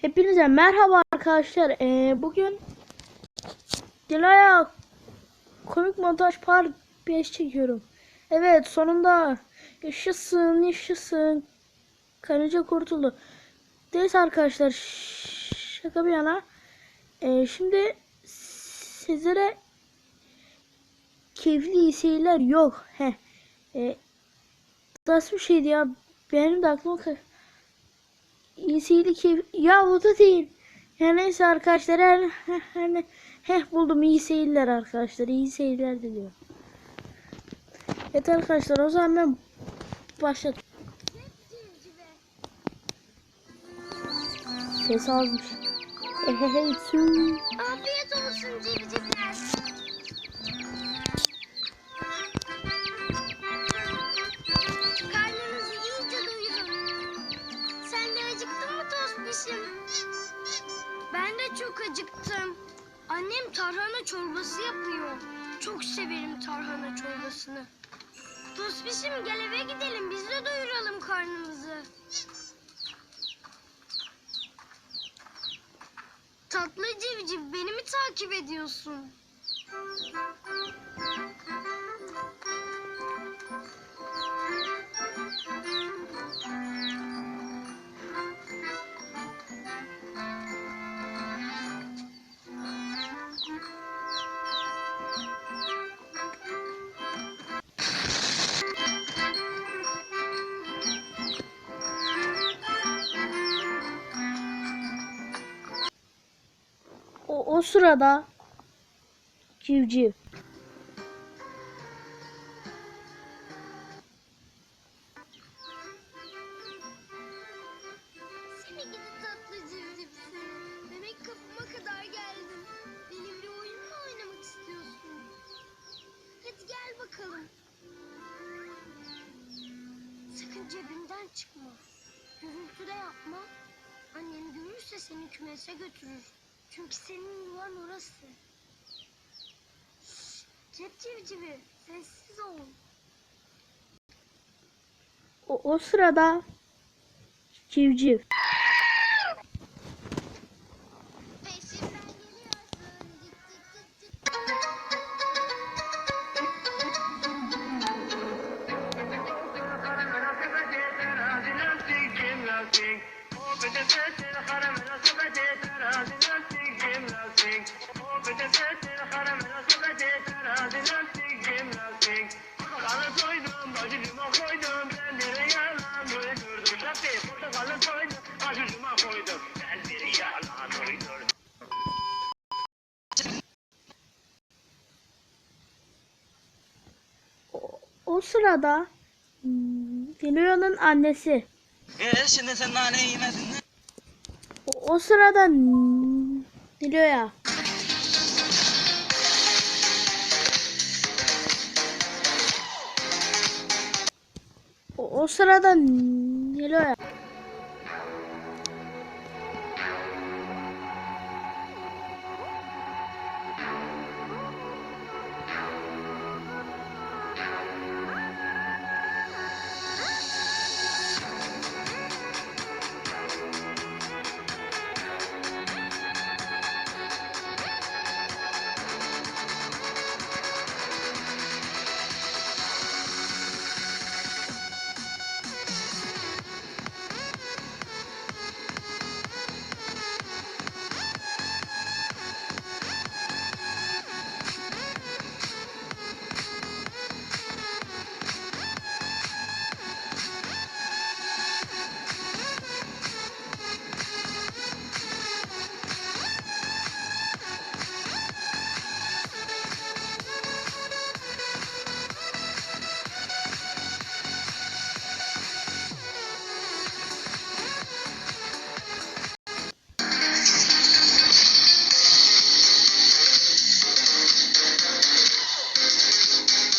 Hepinize merhaba arkadaşlar. Ee, bugün Dilaya komik montaj part 5 çekiyorum. Evet sonunda yaşasın yaşasın. Karınca kurtuldu. Neyse arkadaşlar şaka bir yana. Ee, şimdi sizlere keyifli seyirler yok. Heh. Ee, nasıl bir şeydi ya? Benim de aklıma İyisiyle keyif... Ya bu da değil. Ya neyse arkadaşlar her, her, heh buldum iyi seyirler arkadaşlar. iyi seyirler diliyorum. Evet arkadaşlar o zaman ben başlat. Ses azmış. Afiyet olsun civcivler. Tospiş'im? Ben de çok acıktım. Annem tarhana çorbası yapıyor. Çok severim tarhana çorbasını. Tospiş'im gel eve gidelim biz de doyuralım karnımızı. Tatlı civciv beni mi takip ediyorsun? İstiyorsun? Hadi gel bakalım. Sakın cebimden çıkma. Gürültü de yapma. Annem görürse seni kümese götürür. Çünkü senin yuvan orası. Şşş, cep civcivi sessiz ol. O, o sırada civciv. Peşimden geliyorsun. O, o sırada Dilo'nun annesi. Ee, şimdi sen naneyi yemedin? O, o sırada hmm, Dilo'ya. O, o sırada Nilo'ya.